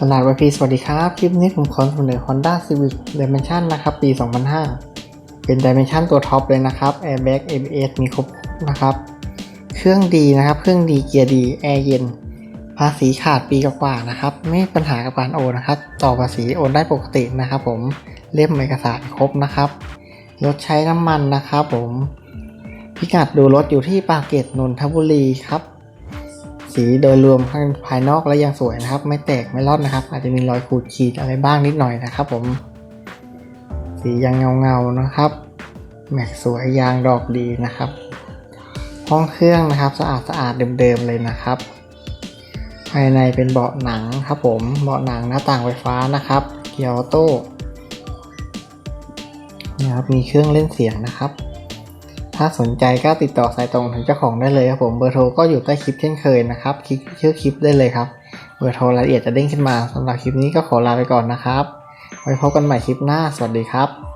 ตลาดวพีสวัสดีครับ คลิปนี้ผมขอเสนอ Honda Civic Dimension นะครับ ปี 2005 เป็น Dimension ตัวท็อปเลยนะครับ Airbag ABS มีครบนะครับ เครื่องดีนะครับ เครื่องดีเกียร์ดี แอร์เย็น ภาษีขาดปีกว่านะครับ ไม่มีปัญหากับการโอนนะครับ ต่อภาษีโอนได้ปกตินะครับ ผม เล่มเอกสารครบนะครับ รถใช้น้ำมันนะครับ ผม พิกัดดูรถอยู่ที่ปากเกร็ดนนทบุรีครับ สีโดยรวมข้างภายนอกและยังสวยนะครับ ไม่แตกไม่รอดนะครับ อาจจะมีรอยขูดขีดอะไรบ้างนิดหน่อยนะครับ ผม สียังเงาเงานะครับ แม็กสวยยางดอกดีนะครับ ห้องเครื่องนะครับ สะอาดสะอาดเดิมๆเลยนะครับ ภายในเป็นเบาะหนังครับ ผมเบาะหนังหน้าต่างไฟฟ้านะครับ เกียร์ออโต้นะครับมีเครื่องเล่นเสียงนะครับ ถ้าสนใจก็ติดต่อสายตรงถึงเจ้าของได้เลยครับผมเบอร์โทรก็อยู่ใต้คลิปเช่นเคยนะครับคลิกชื่อคลิปได้เลยครับเบอร์โทรรายละเอียดจะเด้งขึ้นมาสำหรับคลิปนี้ก็ขอลาไปก่อนนะครับไว้พบกันใหม่คลิปหน้าสวัสดีครับ